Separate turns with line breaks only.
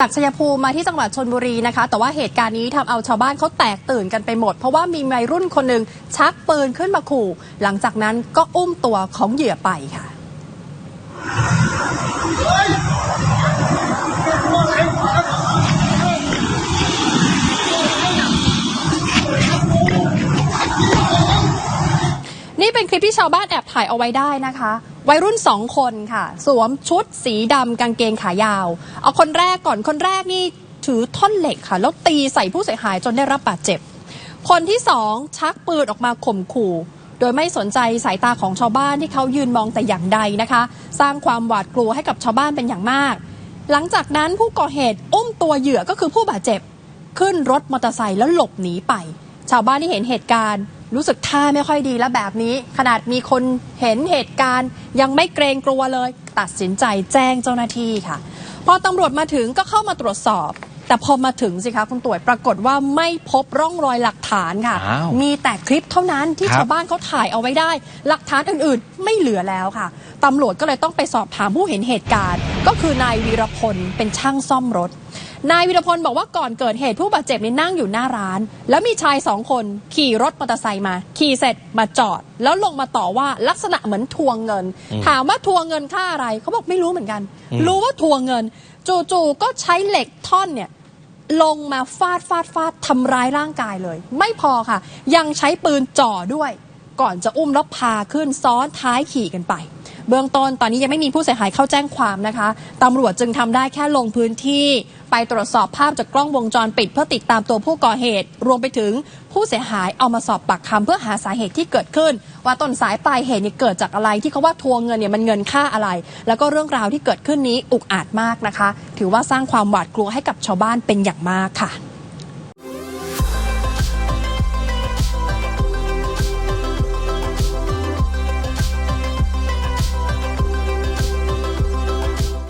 จากชัยภูมิมาที่จังหวัดชนบุรีนะคะ แต่ว่าเหตุการณ์นี้ทำเอาชาวบ้านเขาแตกตื่นกันไปหมด เพราะว่ามีวัยรุ่นคนหนึ่งชักปืนขึ้นมาขู่ หลังจากนั้นก็อุ้มตัวของเหยื่อไปค่ะนี่เป็นคลิปที่ชาวบ้านแอบถ่ายเอาไว้ได้นะคะ วัยรุ่นสองคนค่ะ สวมชุดสีดำกางเกงขายาว เอาคนแรกก่อนคนแรกนี่ถือท่อนเหล็กค่ะ แล้วตีใส่ผู้เสียหายจนได้รับบาดเจ็บ คนที่สองชักปืนออกมาข่มขู่ โดยไม่สนใจสายตาของชาวบ้านที่เขายืนมองแต่อย่างใดนะคะ สร้างความหวาดกลัวให้กับชาวบ้านเป็นอย่างมาก หลังจากนั้นผู้ก่อเหตุอุ้มตัวเหยื่อก็คือผู้บาดเจ็บ ขึ้นรถมอเตอร์ไซค์แล้วหลบหนีไป ชาวบ้านที่เห็นเหตุการณ์ รู้สึกท่าไม่ค่อยดีแล้วแบบนี้ ขนาดมีคนเห็นเหตุการณ์ ยังไม่เกรงกลัวเลย ตัดสินใจแจ้งเจ้าหน้าที่ค่ะ พอตำรวจมาถึงก็เข้ามาตรวจสอบ แต่พอมาถึงสิคะคุณต๋วยปรากฏว่าไม่พบร่องรอยหลักฐานค่ะ
อ้าว
มีแต่คลิปเท่านั้นที่
ครับ
ชาวบ้านเขาถ่ายเอาไว้ได้ หลักฐานอื่นๆ ไม่เหลือแล้วค่ะ ตำรวจก็เลยต้องไปสอบถามผู้เห็นเหตุการณ์ ก็คือนายวีรพลเป็นช่างซ่อมรถ นายวีรพลบอกว่าก่อนเกิดเหตุผู้บาดเจ็บนี่นั่งอยู่หน้าร้าน แล้วมีชายสองคนขี่รถมอเตอร์ไซค์มา ขี่เสร็จมาจอด แล้วลงมาต่อว่าลักษณะเหมือนทวงเงิน ถามว่าทวงเงินค่าอะไรเขาบอกไม่รู้เหมือนกัน รู้ว่าทวงเงิน จู่ๆก็ใช้เหล็กท่อนเนี่ยลงมาฟาดฟาดฟาดทำร้ายร่างกายเลย ไม่พอค่ะ ยังใช้ปืนจ่อด้วย ก่อนจะอุ้มแล้วพาขึ้นซ้อนท้ายขี่กันไป เบื้องต้นตอนนี้ยังไม่มีผู้เสียหายเข้าแจ้งความนะคะตำรวจจึงทำได้แค่ลงพื้นที่ไปตรวจสอบภาพจากกล้องวงจรปิด เพื่อติดตามตัวผู้ก่อเหตุ รวมไปถึงผู้เสียหายเอามาสอบปากคำเพื่อหาสาเหตุที่เกิดขึ้น ว่าต้นสายปลายเหตุเนี่ยเกิดจากอะไรที่เขาว่าทวงเงินเนี่ยมันเงินค่าอะไร แล้วก็เรื่องราวที่เกิดขึ้นนี้อุกอาจมากนะคะ ถือว่าสร้างความหวาดกลัวให้กับชาวบ้านเป็นอย่างมากค่ะ